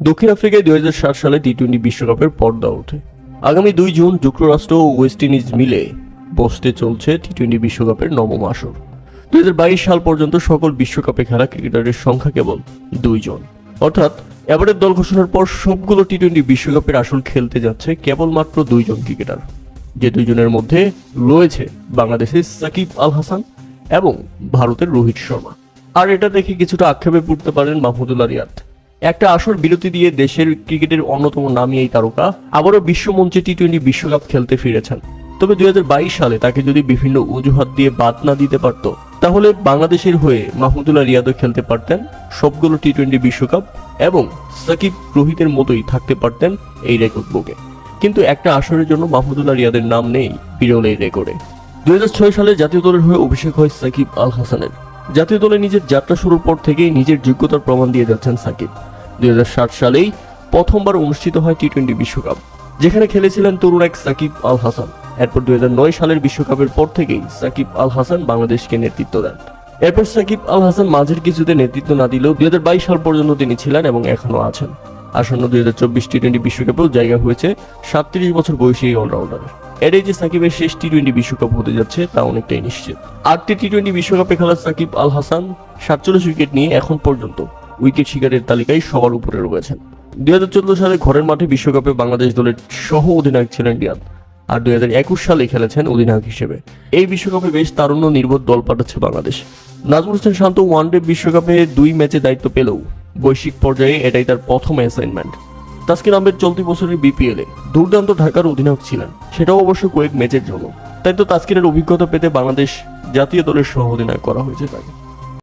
দক্ষিণ আফ্রিকায় দুই হাজার সাত সালে টি টোয়েন্টি বিশ্বকাপের পর্দা ওঠে। আগামী দুই জুন যুক্তরাষ্ট্র ও ওয়েস্ট ইন্ডিজ মিলে বসতে চলছে টি টোয়েন্টি বিশ্বকাপের নবম আসর। দুই বাইশ সাল পর্যন্ত সকল বিশ্বকাপে খেলা ক্রিকেটারের সংখ্যা কেবল দুইজন অর্থাৎ এবারের দল ঘোষণার পর সবগুলো টি টোয়েন্টি বিশ্বকাপের আসল খেলতে যাচ্ছে কেবলমাত্র দুইজন ক্রিকেটার। যে দুইজনের মধ্যে রয়েছে বাংলাদেশের সাকিব আল হাসান এবং ভারতের রোহিত শর্মা। আর এটা দেখে কিছুটা আক্ষেপে পড়তে পারেন মাহমুদুল্লাহ রিয়াদ। একটা আসর বিরতি দিয়ে দেশের ক্রিকেটের অন্যতম নামী এই তারকা। আবারও বিশ্বমঞ্চে টি টোয়েন্টি বিশ্বকাপ খেলতে ফিরেছেন। তবে দুই সালে তাকে যদি বিভিন্ন অজুহাত দিয়ে বাদ না দিতে পারত, তাহলে বাংলাদেশের হয়ে মাহমুদুল্লাহ রিয়াদও খেলতে পারতেন সবগুলো টি টোয়েন্টি বিশ্বকাপ এবং সাকিব রোহিতের মতোই থাকতে পারতেন এই রেকর্ড বুকে কিন্তু একটা আসরের জন্য মাহমুদুল্লাহ রিয়াদের নাম নেই বিরল এই রেকর্ডে দুই হাজার ছয় সালে জাতীয় দলের হয়ে অভিষেক হয় সাকিব আল হাসানের। জাতীয় দলে নিজের যাত্রা শুরুর পর থেকেই নিজের যোগ্যতার প্রমাণ দিয়ে যাচ্ছেন সাকিব। দুই সালেই প্রথমবার অনুষ্ঠিত হয় টি টোয়েন্টি বিশ্বকাপ, যেখানে খেলেছিলেন তরুণ এক সাকিব আল হাসান এরপর দুই সালের বিশ্বকাপের পর থেকেই সাকিব আল হাসান বাংলাদেশকে নেতৃত্ব দেন। এরপর সাকিব আল হাসান মাঝের কিছুতে নেতৃত্ব না দিলেও দুই হাজার বাইশ সাল পর্যন্ত তিনি ছিলেন এবং এখনও আছেন। আসন্ন দুই হাজার চব্বিশ টি টোয়েন্টি বিশ্বকাপেও জায়গা হয়েছে সাতত্রিশ বছর বয়সী এই অলরাউন্ডারের। এটাই যে সাকিবের শেষ টি টোয়েন্টি বিশ্বকাপ হতে যাচ্ছে, তা অনেকটাই নিশ্চিত। আটটি টি টোয়েন্টি বিশ্বকাপে খেলা সাকিব আল হাসান সাতচল্লিশ উইকেট নিয়ে এখন পর্যন্ত উইকেট শিকারের তালিকায় সবার উপরে রয়েছেন। দুই হাজার চোদ্দ সালে ঘরের মাঠে বিশ্বকাপে বাংলাদেশ দলের সহ অধিনায়ক ছিলেন রিয়াদ, আর দুই হাজার একুশ সালে খেলেছেন অধিনায়ক হিসেবে। এই বিশ্বকাপে বেশ তারুণ্য নির্ভর দল পাঠাচ্ছে বাংলাদেশ। নাজমুল হোসেন শান্ত ওয়ানডে বিশ্বকাপে দুই ম্যাচে দায়িত্ব পেলেও বৈশ্বিক পর্যায়ে এটাই তার প্রথম অ্যাসাইনমেন্ট তাসকিন আহমেদ চলতি বছরের বিপিএলে দুর্দান্ত ঢাকার অধিনায়ক ছিলেন। সেটাও অবশ্য কয়েক ম্যাচের জন্য। তাই তো তাসকিনের অভিজ্ঞতা পেতে বাংলাদেশ জাতীয় দলের সহ অধিনায়ক করা হয়েছে তাকে।